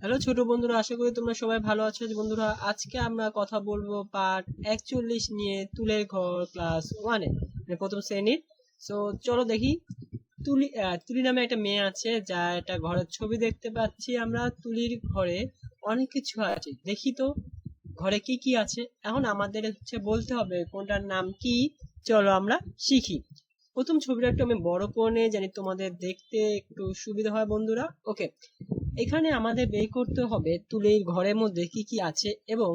Hello ছোট বন্ধুরা, আশা করি তোমরা সবাই ভালো আছো। বন্ধুরা, আজকে আমরা কথা বলব পার্ট একচল্লিশ নিয়ে তুলের ঘর ক্লাস ওয়ানে প্রথম শ্রেণির। সো চলো দেখি। তুলি তুলি নামে একটা মেয়ে আছে, যা একটা ঘরের ছবি দেখতে পাচ্ছি আমরা। তুলির ঘরে অনেক কিছু আছে। দেখি তো, ঘরে কি কি আছে? এখন আমাদের হচ্ছে বলতে হবে কোনটার নাম কি? চলো আমরা শিখি। প্রথম ছবিটা একটু আমি বড় করে জানি তোমাদের দেখতে একটু সুবিধা হয় বন্ধুরা। ওকে এখানে আমাদের বের করতে হবে তুলির ঘরের মধ্যে কি কি আছে এবং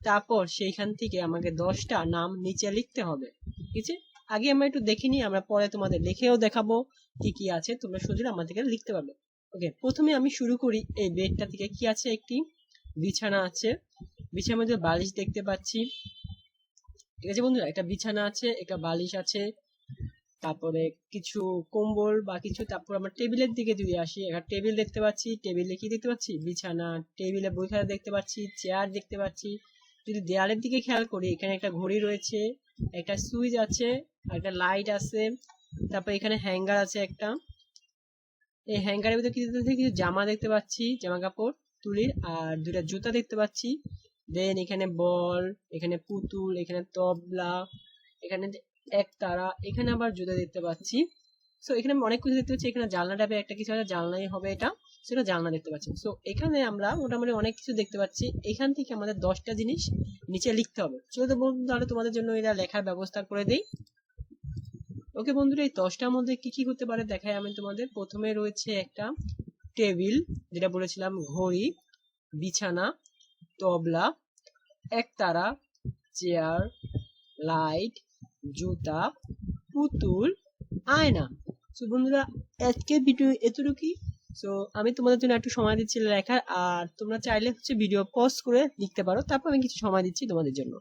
তারপর সেইখান থেকে আমাকে দশটা নাম নিচে লিখতে হবে, ঠিক আছে? আগে আমরা একটু দেখে নিই, আমরা পরে তোমাদের লিখেও দেখাবো কি কি আছে, তোমরা সোজা আমাদেরকে লিখতে পারবে। ওকে প্রথমে আমি শুরু করি এই বেডটা থেকে কি আছে একটি? বিছানা আছে। বিছানার মধ্যে বালিশ দেখতে পাচ্ছি। ঠিক আছে বন্ধুরা? একটা বিছানা আছে, একটা বালিশ আছে তারপরে কিছু কম্বল বা কিছু, তারপর আমরা টেবিলের দিকে যদি আসি, একটা টেবিল দেখতে পাচ্ছি, টেবিলে কি দেখতে পাচ্ছি? বিছানা, টেবিলে বই খাতা দেখতে পাচ্ছি, চেয়ার দেখতে পাচ্ছি। যদি দেয়ালের দিকে খেয়াল করি, এখানে একটা ঘড়ি রয়েছে, একটা সুইচ আছে, একটা লাইট আছে, তারপর এখানে হ্যাঙ্গার আছে একটা। এই হ্যাঙ্গারের ভিতরে কিছু কিছু জামা দেখতে পাচ্ছি জামা কাপড় তুলির আর দুটা জুতা দেখতে পাচ্ছি। দেন এখানে বল, এখানে পুতুল, এখানে তবলা, এখানে এক তারা, এখানে আবার জুতা দেখতে পাচ্ছি। সো এখানে অনেক কিছু দেখতে পাচ্ছি। এখানে জানলা টাইপের একটা কিছু আছে, জানলাই হবে এটা। সেটা জানলা দেখতে পাচ্ছি। সো এখানে আমরা মোটামুটি অনেক কিছু দেখতে পাচ্ছি। এখান থেকে আমাদের দশটা জিনিস নিচে লিখতে হবে। চলো তো বন্ধু, তাহলে তোমাদের জন্য এটা লেখার ব্যবস্থা করে দেই। ওকে বন্ধুরা, এই দশটার মধ্যে কি কি হতে পারে দেখাই আমি তোমাদের। প্রথমে রয়েছে একটা টেবিল, যেটা বলেছিলাম, ঘড়ি, বিছানা, তবলা একতারা চেয়ার, লাইট জুতা, পুতুল, আয়না। সো বন্ধুরা, আজকে ভিডিও এতটুকুই। সো আমি তোমাদের জন্য একটু সময় দিচ্ছি লেখার, আর তোমরা চাইলে হচ্ছে ভিডিও পজ করে লিখতে পারো। তারপর আমি কিছু সময় দিচ্ছি তোমাদের জন্য।